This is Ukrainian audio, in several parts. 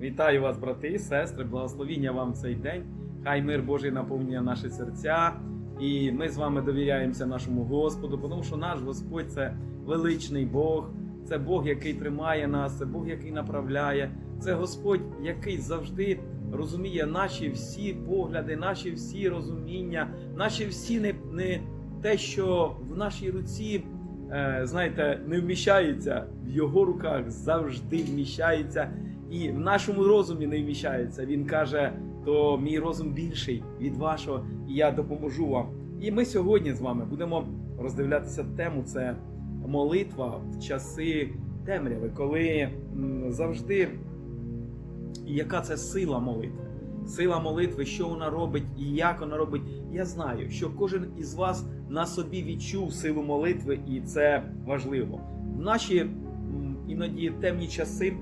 Вітаю вас, брати і сестри, благословіння вам цей день. Хай мир Божий наповнює наші серця. І ми з вами довіряємося нашому Господу, тому що наш Господь це величний Бог, це Бог, який тримає нас, це Бог, який направляє, це Господь, який завжди розуміє наші всі погляди, наші всі розуміння, наші всі не, не те, що в нашій руці, е, знаєте, не вміщається, в його руках завжди вміщається і в нашому розумі не вміщається. Він каже: то мій розум більший від вашого, і я допоможу вам. І ми сьогодні з вами будемо роздивлятися тему: це молитва в часи темряви, коли завжди яка це сила молитви. Сила молитви, що вона робить і як вона робить. Я знаю, що кожен із вас на собі відчув силу молитви, і це важливо. В наші іноді темні часи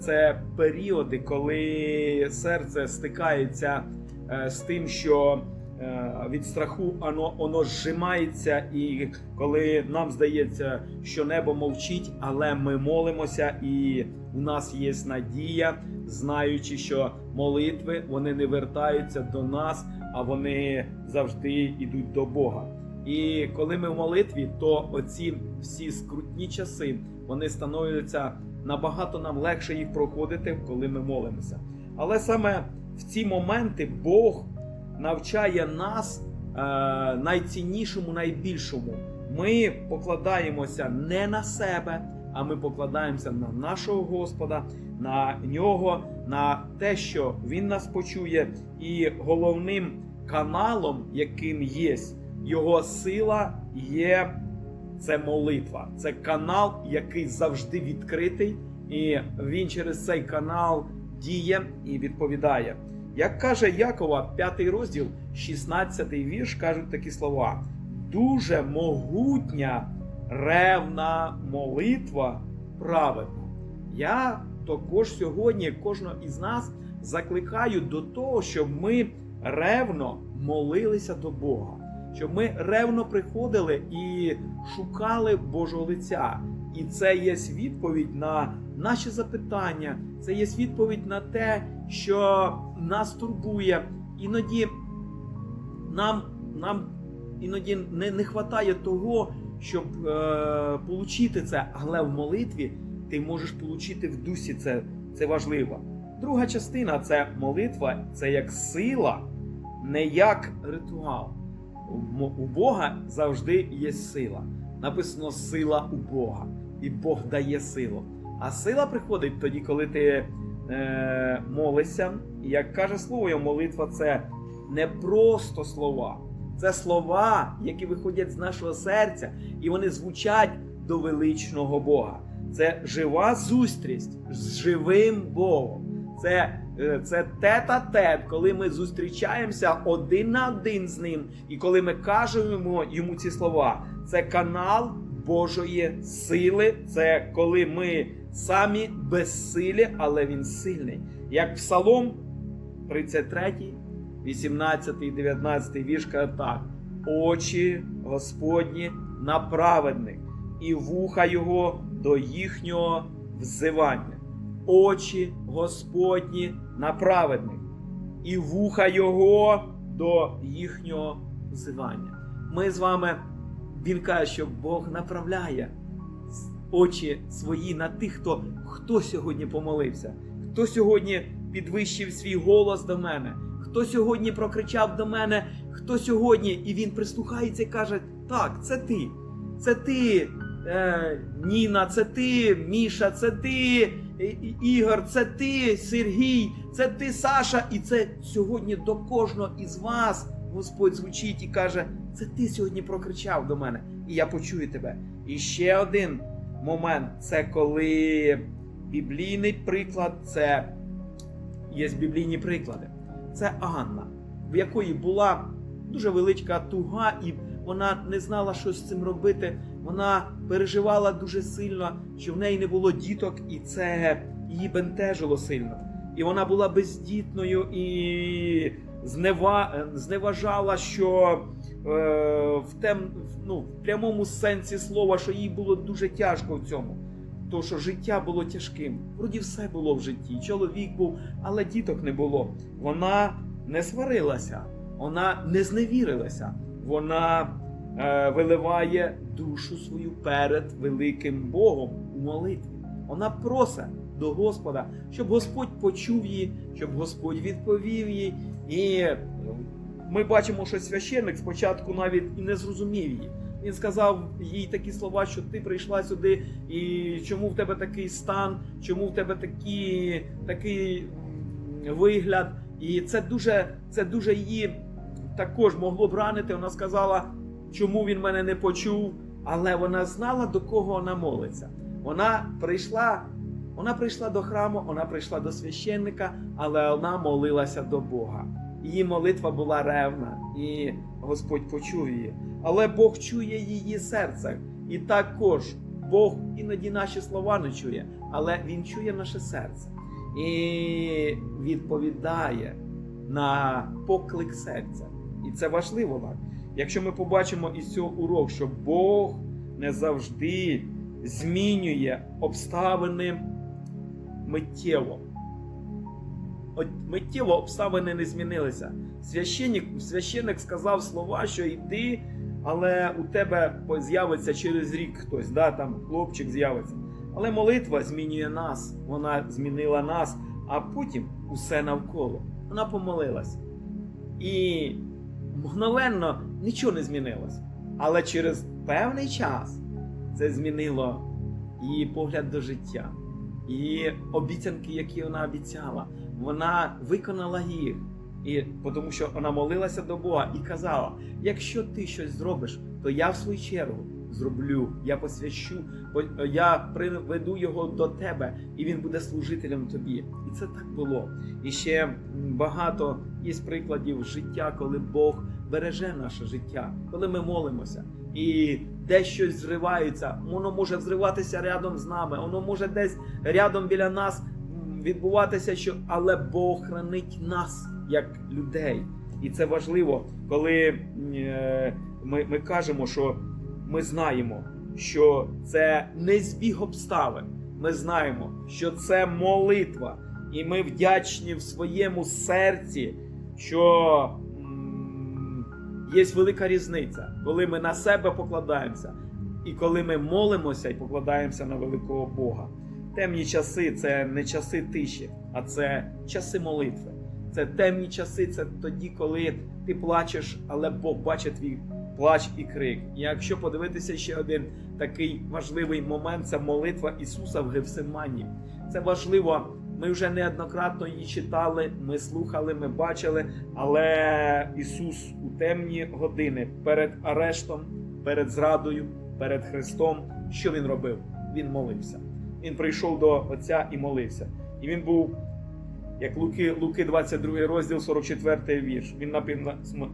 це періоди, коли серце стикається е, з тим, що е, від страху воно, воно зжимається, і коли нам здається, що небо мовчить, але ми молимося, і у нас є надія, знаючи, що молитви вони не вертаються до нас, а вони завжди йдуть до Бога. І коли ми в молитві, то оці всі скрутні часи вони становляться набагато нам легше їх проходити, коли ми молимося. Але саме в ці моменти Бог навчає нас е, найціннішому, найбільшому. Ми покладаємося не на себе, а ми покладаємося на нашого Господа, на нього, на те, що Він нас почує, і головним каналом, яким є його сила, є це молитва. Це канал, який завжди відкритий, і він через цей канал діє і відповідає. Як каже Якова, 5 розділ, 16 вірш, кажуть такі слова: дуже могутня ревна молитва праведна. Я також сьогодні кожного із нас закликаю до того, щоб ми ревно молилися до Бога щоб ми ревно приходили і шукали Божого лиця. І це є відповідь на наші запитання, це є відповідь на те, що нас турбує. Іноді нам нам іноді не не вистачає того, щоб е, отримати це, але в молитві ти можеш отримати в дусі це, це важливо. Друга частина це молитва, це як сила, не як ритуал у Бога завжди є сила. Написано сила у Бога, і Бог дає силу. А сила приходить тоді, коли ти е, молишся. І як каже слово, молитва це не просто слова, це слова, які виходять з нашого серця, і вони звучать до величного Бога. Це жива зустріч з живим Богом. Це це тет-а-тет, коли ми зустрічаємося один на один з ним, і коли ми кажемо йому ці слова, це канал Божої сили. Це коли ми самі безсилі, але він сильний. Як Псалом 33, 18, 19 вірш каже так: очі Господні на праведних, і вуха Його до їхнього взивання. Очі Господні на праведних, і вуха Його до їхнього взивання. Ми з вами, він каже, що Бог направляє очі свої на тих, хто, хто сьогодні помолився, хто сьогодні підвищив свій голос до мене, хто сьогодні прокричав до мене, хто сьогодні, і він прислухається і каже: Так, це ти, це ти, е, Ніна, це ти, Міша, це ти. Ігор, це ти, Сергій, це ти, Саша, і це сьогодні до кожного із вас Господь звучить і каже: це ти сьогодні прокричав до мене, і я почую тебе. І ще один момент це коли біблійний приклад, це є біблійні приклади. Це Анна, в якої була дуже велика туга, і вона не знала, що з цим робити. Вона переживала дуже сильно, що в неї не було діток, і це її бентежило сильно. І вона була бездітною і знева... зневажала, що е, в тем... ну, в прямому сенсі слова, що їй було дуже тяжко в цьому. то, що життя було тяжким. Вроді все було в житті. Чоловік був, але діток не було. Вона не сварилася, вона не зневірилася, вона виливає душу свою перед великим Богом у молитві. Вона просить до Господа, щоб Господь почув її, щоб Господь відповів їй. І ми бачимо, що священник спочатку навіть і не зрозумів її. Він сказав їй такі слова, що ти прийшла сюди, і чому в тебе такий стан, чому в тебе такі, такий вигляд. І це дуже, це дуже її також могло б ранити. Вона сказала, чому він мене не почув, але вона знала, до кого вона молиться. Вона прийшла, вона прийшла до храму, вона прийшла до священника, але вона молилася до Бога. Її молитва була ревна, і Господь почув її. Але Бог чує її серце. І також Бог іноді наші слова не чує, але Він чує наше серце і відповідає на поклик серця. І це важливо. Якщо ми побачимо із цього урок, що Бог не завжди змінює обставини миттєво. Миттєво обставини не змінилися. Священник, священник сказав слова, що йди, але у тебе з'явиться через рік хтось, да, там хлопчик з'явиться. Але молитва змінює нас, вона змінила нас, а потім усе навколо. Вона помолилась. І мгновенно нічого не змінилось. Але через певний час це змінило її погляд до життя, її обіцянки, які вона обіцяла. Вона виконала їх. І тому що вона молилася до Бога і казала: якщо ти щось зробиш, то я в свою чергу зроблю, я посвящу, я приведу його до тебе, і він буде служителем тобі. І це так було. І ще багато є прикладів життя, коли Бог береже наше життя, коли ми молимося. І десь щось зривається, воно може взриватися рядом з нами, воно може десь рядом біля нас відбуватися, що але Бог хранить нас як людей. І це важливо, коли е, ми, ми кажемо, що ми знаємо, що це не збіг обставин. Ми знаємо, що це молитва, і ми вдячні в своєму серці, що є велика різниця, коли ми на себе покладаємося, і коли ми молимося і покладаємося на великого Бога. Темні часи це не часи тиші, а це часи молитви. Це темні часи, це тоді, коли ти плачеш, але Бог бачить твій плач і крик. І якщо подивитися ще один такий важливий момент, це молитва Ісуса в Гефсимані. Це важливо. Ми вже неоднократно її читали, ми слухали, ми бачили. Але Ісус у темні години перед арештом, перед зрадою, перед Христом, що Він робив? Він молився. Він прийшов до Отця і молився. І він був як Луки, Луки 22 розділ, 44 вірш. Він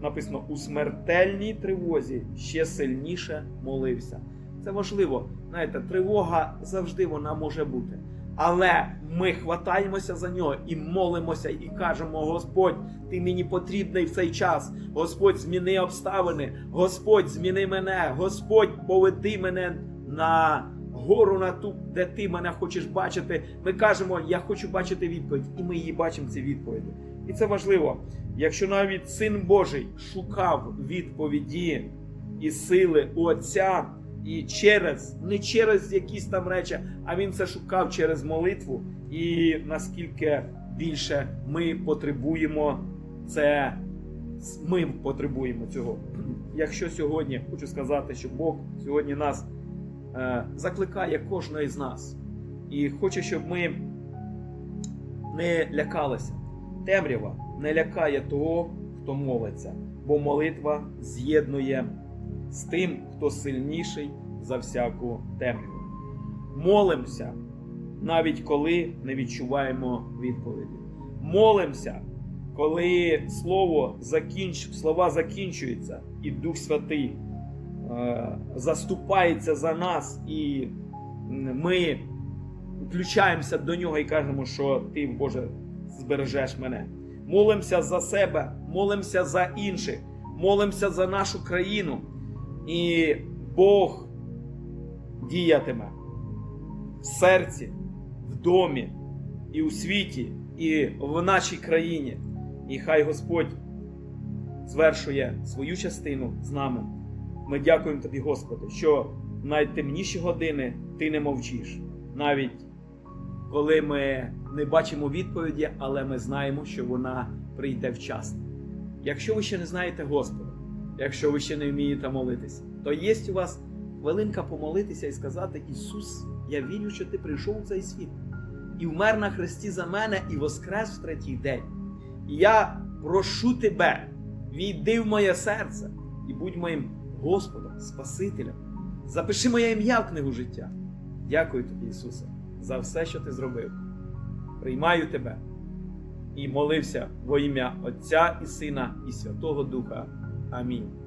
написано, у смертельній тривозі ще сильніше молився. Це важливо. Знаєте, тривога завжди вона може бути. Але ми хватаємося за нього і молимося, і кажемо: Господь, ти мені потрібний в цей час. Господь, зміни обставини, Господь, зміни мене, Господь, поведи мене на гору на ту, де ти мене хочеш бачити. Ми кажемо, я хочу бачити відповідь, і ми її бачимо ці відповіді. І це важливо. Якщо навіть син Божий шукав відповіді і сили у Отця, і через, не через якісь там речі, а він це шукав через молитву. І наскільки більше ми потребуємо це, ми потребуємо цього. Якщо сьогодні хочу сказати, що Бог сьогодні нас е, закликає кожного із нас і хоче, щоб ми не лякалися. Темрява не лякає того, хто молиться, бо молитва з'єднує з тим, хто сильніший за всяку темряву. Молимося, навіть коли не відчуваємо відповіді. Молимося, коли слово закінч... слова закінчуються, і Дух Святий е, заступається за нас, і ми включаємося до нього і кажемо, що ти, Боже, збережеш мене. Молимося за себе, молимося за інших, молимося за нашу країну. І Бог діятиме. в серці, в домі, і у світі, і в нашій країні. І хай Господь звершує свою частину з нами. Ми дякуємо тобі, Господи, що найтемніші години ти не мовчиш. Навіть коли ми не бачимо відповіді, але ми знаємо, що вона прийде вчасно. Якщо ви ще не знаєте Господа, якщо ви ще не вмієте молитися, то є у вас хвилинка помолитися і сказати: Ісус, я вірю, що Ти прийшов у цей світ і вмер на хресті за мене, і воскрес в третій день. І я прошу тебе, війди в моє серце і будь моїм Господом, Спасителем. Запиши моє ім'я в книгу життя. Дякую тобі, Ісусе, за все, що ти зробив. Приймаю тебе і молився во ім'я Отця і Сина і Святого Духа. আমিন